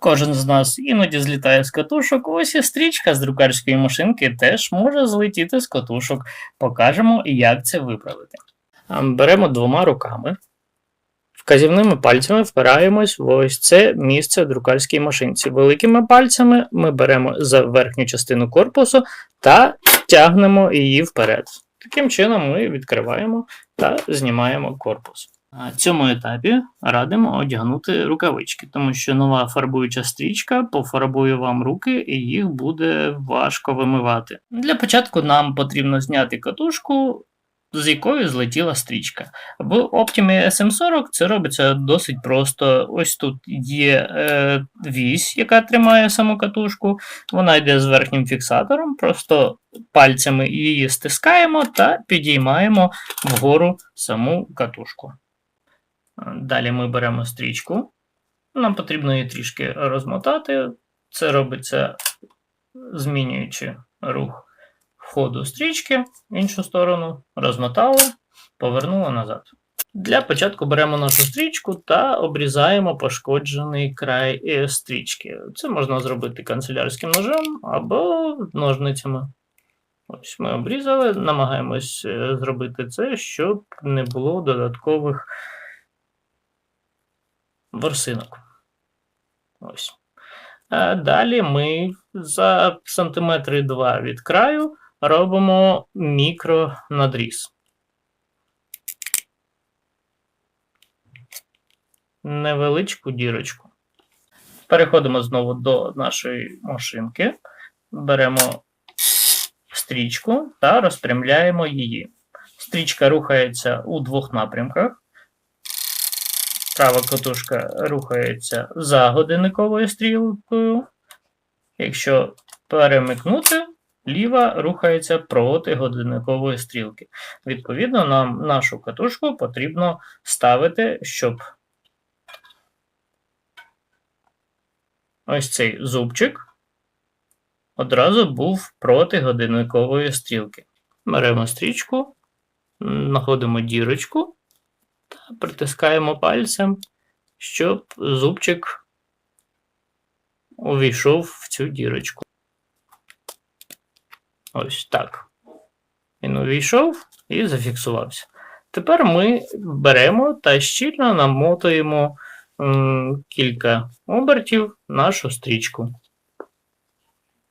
Кожен з нас іноді злітає з катушок, ось і стрічка з друкарської машинки теж може злетіти з катушок. Покажемо, як це виправити. Беремо двома руками, вказівними пальцями впираємось в ось це місце в друкарській машинці. Великими пальцями ми беремо за верхню частину корпусу та тягнемо її вперед. Таким чином ми відкриваємо та знімаємо корпус. Цьому етапі радимо одягнути рукавички, тому що нова фарбуюча стрічка пофарбує вам руки і їх буде важко вимивати. Для початку нам потрібно зняти катушку, з якої злетіла стрічка. В Optimi SM40 це робиться досить просто. Ось тут є е, вісь, яка тримає саму катушку, вона йде з верхнім фіксатором, просто пальцями її стискаємо та підіймаємо вгору саму катушку. Далі ми беремо стрічку. Нам потрібно її трішки розмотати. Це робиться змінюючи рух входу стрічки в іншу сторону, розмотали, повернули назад. Для початку беремо нашу стрічку та обрізаємо пошкоджений край е, стрічки. Це можна зробити канцелярським ножем або ножницями. Ось ми обрізали, намагаємось е, зробити це, щоб не було додаткових ворсинок. Ось. А далі ми за сантиметри 2 від краю робимо мікронадріз. Невеличку дірочку. Переходимо знову до нашої машинки, беремо стрічку та розпрямляємо її. Стрічка рухається у двох напрямках. Права катушка рухається за годинниковою стрілкою. Якщо перемикнути, ліва рухається проти годинникової стрілки. Відповідно, нам нашу катушку потрібно ставити, щоб ось цей зубчик одразу був проти годинникової стрілки. Беремо стрічку, знаходимо дірочку притискаємо пальцем, щоб зубчик увійшов в цю дірочку. Ось так. Він увійшов і зафіксувався. Тепер ми беремо та щільно намотуємо кілька обертів нашу стрічку.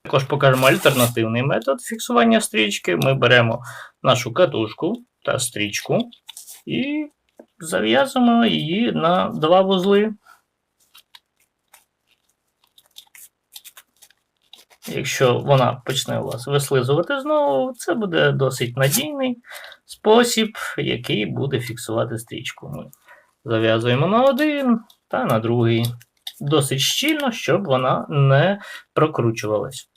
Також покажемо альтернативний метод фіксування стрічки. Ми беремо нашу катушку та стрічку і зав'язуємо її на два вузли. Якщо вона почне у вас вислизувати знову, це буде досить надійний спосіб, який буде фіксувати стрічку. Ми зав'язуємо на один та на другий. Досить щільно, щоб вона не прокручувалась.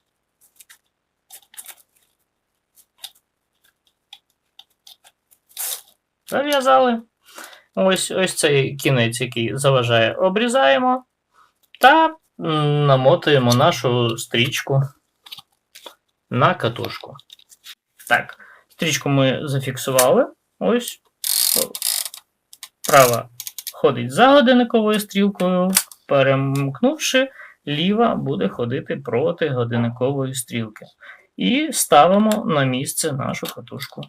Зав'язали. Ось ось цей кінець, який заважає, обрізаємо та намотуємо нашу стрічку на катушку. Так, стрічку ми зафіксували. Ось. Права ходить за годинниковою стрілкою, перемкнувши, ліва буде ходити проти годинникової стрілки. І ставимо на місце нашу катушку.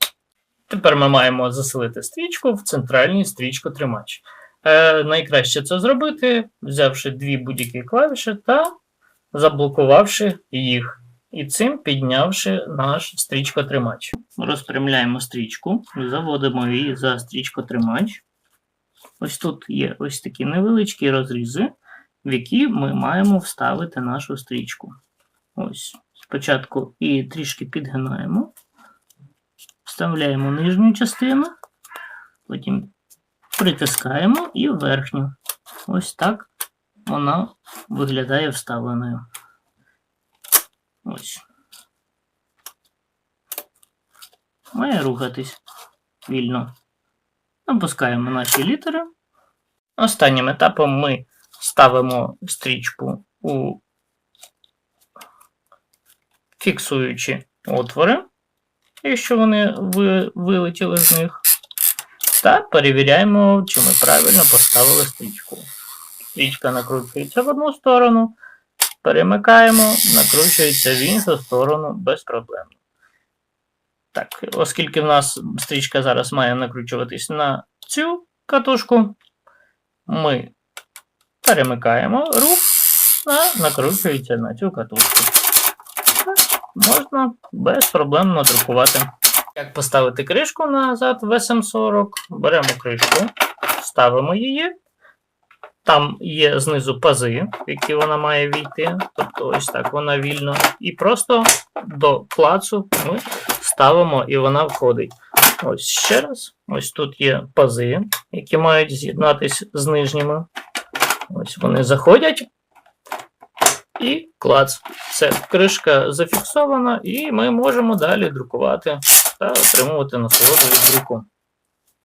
Тепер ми маємо заселити стрічку в центральний стрічкотримач. Е, Найкраще це зробити, взявши дві будь-які клавіші та заблокувавши їх. І цим піднявши наш стрічкотримач. Розпрямляємо стрічку, заводимо її за стрічкотримач. Ось тут є ось такі невеличкі розрізи, в які ми маємо вставити нашу стрічку. Ось, Спочатку і трішки підгинаємо, вставляємо нижню частину, потім притискаємо і верхню. Ось так вона виглядає вставленою. Ось. Має рухатись вільно. Опускаємо наші літери. Останнім етапом ми ставимо стрічку у фіксуючі отвори, якщо вони вилетіли з них. Та перевіряємо, чи ми правильно поставили стрічку. Стрічка накручується в одну сторону, перемикаємо, накручується в іншу сторону без проблем. Так, оскільки в нас стрічка зараз має накручуватись на цю катушку, ми перемикаємо рух, а накручується на цю катушку. Можна без проблем надрукувати. Як поставити кришку назад в SM40? Беремо кришку, ставимо її. Там є знизу пази, в які вона має війти. Тобто ось так вона вільно. І просто до клацу ми ставимо і вона входить. Ось ще раз. Ось тут є пази, які мають з'єднатися з нижніми. Ось вони заходять. І клац. Все, кришка зафіксована, і ми можемо далі друкувати та отримувати насолоду від друку.